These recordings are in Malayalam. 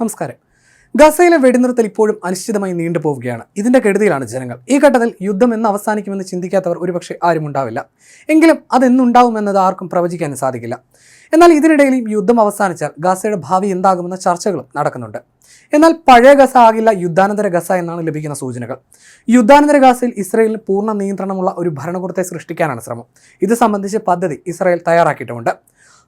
നമസ്കാരം. ഗസയിലെ വെടിനിർത്തൽ ഇപ്പോഴും അനിശ്ചിതമായി നീണ്ടുപോവുകയാണ് ഇതിന്റെ കെടുതിയിലാണ് ജനങ്ങൾ. ഈ ഘട്ടത്തിൽ യുദ്ധം എന്ന് അവസാനിക്കുമെന്ന് ചിന്തിക്കാത്തവർ ഒരുപക്ഷെ ആരും ഉണ്ടാവില്ല. എങ്കിലും അതെന്നുണ്ടാവുമെന്നത് ആർക്കും പ്രവചിക്കാനും സാധിക്കില്ല. എന്നാൽ ഇതിനിടയിലും യുദ്ധം അവസാനിച്ചാൽ ഗസയുടെ ഭാവി എന്താകുമെന്ന ചർച്ചകളും നടക്കുന്നുണ്ട്. എന്നാൽ പഴയ ഗസ ആകില്ല യുദ്ധാനന്തര ഗസ എന്നാണ് ലഭിക്കുന്ന സൂചനകൾ. യുദ്ധാനന്തര ഗസയിൽ ഇസ്രയേലിന് പൂർണ നിയന്ത്രണമുള്ള ഒരു ഭരണകൂടത്തെ സൃഷ്ടിക്കാനാണ് ശ്രമം. ഇത് സംബന്ധിച്ച് പദ്ധതി ഇസ്രായേൽ തയ്യാറാക്കിയിട്ടുമുണ്ട്.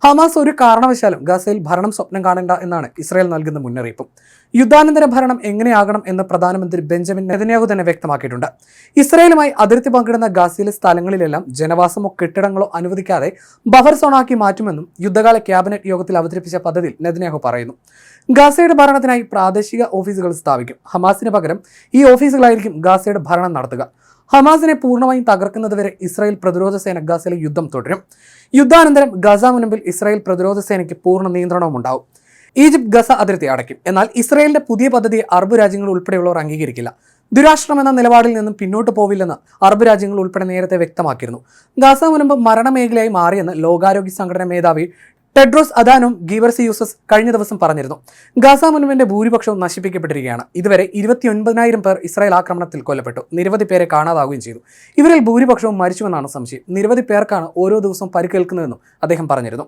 ഹമാസ് ഒരു കാരണവശാലും ഗസയിൽ ഭരണം സ്വപ്നം കാണേണ്ട എന്നാണ് ഇസ്രായേൽ നൽകുന്ന മുന്നറിയിപ്പും. യുദ്ധാനന്തര ഭരണം എങ്ങനെയാകണം എന്ന് പ്രധാനമന്ത്രി ബെഞ്ചമിൻ നെതന്യാഹു തന്നെ വ്യക്തമാക്കിയിട്ടുണ്ട്. ഇസ്രായേലുമായി അതിർത്തി പങ്കിടുന്ന ഗാസയിലെ സ്ഥലങ്ങളിലെല്ലാം ജനവാസമോ കെട്ടിടങ്ങളോ അനുവദിക്കാതെ ബഫർ സോണാക്കി മാറ്റുമെന്നും യുദ്ധകാല ക്യാബിനറ്റ് യോഗത്തിൽ അവതരിപ്പിച്ച പദ്ധതിയിൽ നെതന്യാഹു പറയുന്നു. ഗാസയുടെ ഭരണത്തിനായി പ്രാദേശിക ഓഫീസുകൾ സ്ഥാപിക്കും. ഹമാസിന് പകരം ഈ ഓഫീസുകളായിരിക്കും ഗാസയുടെ ഭരണം നടത്തുക. ഹമാസിനെ പൂർണമായും തകർക്കുന്നതുവരെ ഇസ്രായേൽ പ്രതിരോധ സേന ഗാസയിലെ യുദ്ധം തുടരും. യുദ്ധാനന്തരം ഗസ മുൻപിൽ ഇസ്രായേൽ പ്രതിരോധ സേനയ്ക്ക് പൂർണ നിയന്ത്രണവും ഉണ്ടാവും. ഈജിപ്ത് ഗസ അതിർത്തി അടയ്ക്കും. എന്നാൽ ഇസ്രായേലിന്റെ പുതിയ പദ്ധതിയെ അറബ് രാജ്യങ്ങൾ ഉൾപ്പെടെയുള്ളവർ അംഗീകരിക്കില്ല. ദുരാഷ്ട്രം എന്ന നിലപാടിൽ നിന്നും പിന്നോട്ട് പോവില്ലെന്ന് അറബ് രാജ്യങ്ങൾ ഉൾപ്പെടെ നേരത്തെ വ്യക്തമാക്കിയിരുന്നു. ഗാസ മുൻപ് മരണമേഖലയായി മാറിയെന്ന് ലോകാരോഗ്യ സംഘടന മേധാവി ടെഡ്രോസ് അദാനും ഗീവർസിയൂസസ് കഴിഞ്ഞ ദിവസം പറഞ്ഞിരുന്നു. ഗാസ മുനുവിന്റെ ഭൂരിപക്ഷവും നശിപ്പിക്കപ്പെട്ടിരിക്കുകയാണ്. ഇതുവരെ ഇരുപത്തിയൊൻപതിനായിരം പേർ ഇസ്രായേൽ ആക്രമണത്തിൽ കൊല്ലപ്പെട്ടു. നിരവധി പേരെ കാണാതാവുകയും ചെയ്തു. ഇവരിൽ ഭൂരിപക്ഷവും മരിച്ചുവെന്നാണ് സംശയം. നിരവധി പേർക്കാണ് ഓരോ ദിവസവും പരിക്കേൽക്കുന്നതെന്നും അദ്ദേഹം പറഞ്ഞിരുന്നു.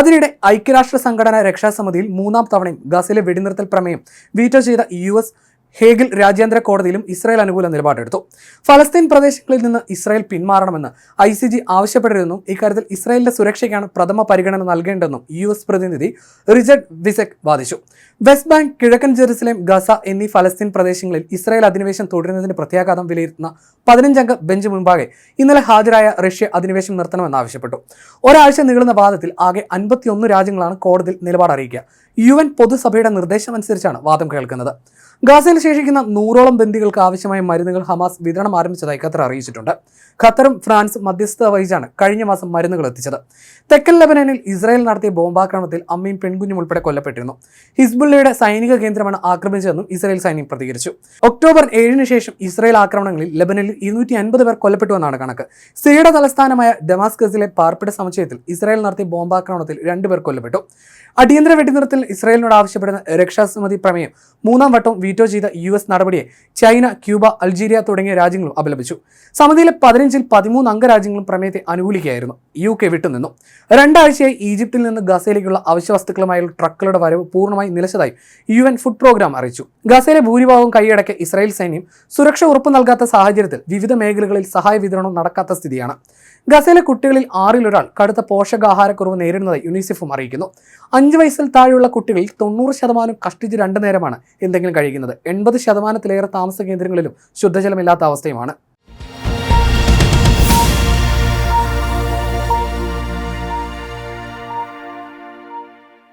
അതിനിടെ ഐക്യരാഷ്ട്ര സംഘടന രക്ഷാസമിതിയിൽ മൂന്നാം തവണയും ഗാസയിലെ വെടിനിർത്തൽ പ്രമേയം വീറ്റോ ചെയ്ത യു എസ് ഹേഗിൽ രാജ്യാന്തര കോടതിയിലും ഇസ്രായേൽ അനുകൂല നിലപാടെടുത്തു. ഫലസ്തീൻ പ്രദേശങ്ങളിൽ നിന്ന് ഇസ്രായേൽ പിന്മാറണമെന്ന് ഐ സി ജി ആവശ്യപ്പെട്ടിരുന്നു. ഇക്കാര്യത്തിൽ ഇസ്രായേലിന്റെ സുരക്ഷയ്ക്കാണ് പ്രഥമ പരിഗണന നൽകേണ്ടതെന്നും യു എസ് പ്രതിനിധി റിജഡ് വിസെക് വാദിച്ചു. വെസ്റ്റ് ബാങ്ക് കിഴക്കൻ ജെറുസലേം ഗസ എന്നീ ഫലസ്തീൻ പ്രദേശങ്ങളിൽ ഇസ്രായേൽ അധിനിവേശം തുടരുന്നതിന് പ്രത്യാഘാതം വിലയിരുത്തുന്ന പതിനഞ്ചംഗ ബെഞ്ച് മുൻപാകെ ഇന്നലെ ഹാജരായ റഷ്യ അധിനിവേശം നിർത്തണമെന്ന് ആവശ്യപ്പെട്ടു ഒരാഴ്ച നീളുന്ന വാദത്തിൽ ആകെ അൻപത്തിയൊന്ന് രാജ്യങ്ങളാണ് കോടതിയിൽ നിലപാട് അറിയിക്കുക യു എൻ പൊതുസഭയുടെ നിർദ്ദേശമനുസരിച്ചാണ് വാദം കേൾക്കുന്നത്. ഗാസയിൽ ശേഷിക്കുന്ന നൂറോളം ബന്ദികൾക്ക് ആവശ്യമായ മരുന്നുകൾ ഹമാസ് വിതരണം ആരംഭിച്ചതായി ഖത്തർ അറിയിച്ചിട്ടുണ്ട്. ഖത്തറും ഫ്രാൻസും മധ്യസ്ഥത വഹിച്ചാണ് കഴിഞ്ഞ മാസം മരുന്നുകൾ എത്തിച്ചത്. തെക്കൻ ലബനനിൽ ഇസ്രായേൽ നടത്തിയ ബോംബാക്രമണത്തിൽ അമ്മയും പെൺകുഞ്ഞും ഉൾപ്പെടെ കൊല്ലപ്പെട്ടിരുന്നു. ഹിസ്ബുള്ളയുടെ സൈനിക കേന്ദ്രമാണ് ആക്രമിച്ചതെന്നും ഇസ്രായേൽ സൈന്യം പ്രതികരിച്ചു. ഒക്ടോബർ ഏഴിന് ശേഷം ഇസ്രായേൽ ആക്രമണങ്ങളിൽ ലബനനിൽ ഇരുന്നൂറ്റി അൻപത് പേർ കൊല്ലപ്പെട്ടുവെന്നാണ് കണക്ക്. സിറിയയുടെ തലസ്ഥാനമായ ഡമാസ്കസിലെ പാർപ്പിട സമുച്ചയത്തിൽ ഇസ്രായേൽ നടത്തിയ ബോംബാക്രമണത്തിൽ രണ്ടുപേർ കൊല്ലപ്പെട്ടു. അടിയന്തര വെടിനിർത്തൽ ഇസ്രായേലിനോട് ആവശ്യപ്പെടുന്ന രക്ഷാസമിതി പ്രമേയം മൂന്നാം വട്ടം വീറ്റോ ചെയ്ത യു എസ് നടപടിയെ ചൈന ക്യൂബ അൾജീരിയ തുടങ്ങിയ രാജ്യങ്ങളും അപലപിച്ചു. സമിതിയിലെ പതിനഞ്ചിൽ പതിമൂന്ന് അംഗരാജ്യങ്ങളും പ്രമേയത്തെ അനുകൂലിക്കുകയായിരുന്നു. യു കെ വിട്ടുനിന്നു രണ്ടാഴ്ചയായി ഈജിപ്തിൽ നിന്ന് ഗസയിലേക്കുള്ള അവശ്യവസ്തുക്കളുമായുള്ള ട്രക്കുകളുടെ വരവ് പൂർണമായി നിലച്ചതായി യു എൻ ഫുഡ് പ്രോഗ്രാം അറിയിച്ചു. ഗസയിലെ ഭൂരിഭാഗവും കൈയടക്കിയ ഇസ്രായേൽ സൈന്യം സുരക്ഷ ഉറപ്പു നൽകാത്ത സാഹചര്യത്തിൽ വിവിധ മേഖലകളിൽ സഹായ വിതരണം നടക്കാത്ത സ്ഥിതിയാണ്. ഗസയിലെ കുട്ടികളിൽ ആറിലൊരാൾ കടുത്ത പോഷകാഹാരക്കുറവ് നേരിടുന്നതായി യുനിസെഫും അറിയിക്കുന്നു. അഞ്ച് വയസ്സിൽ താഴെയുള്ള കുട്ടികളിൽ തൊണ്ണൂറ് ശതമാനം കഷ്ടിച്ച് രണ്ടു നേരമാണ് എന്തെങ്കിലും കഴിക്കുന്നത്. എൺപത് ശതമാനത്തിലേറെ താമസ കേന്ദ്രങ്ങളിലും ശുദ്ധജലമില്ലാത്ത അവസ്ഥയുമാണ്.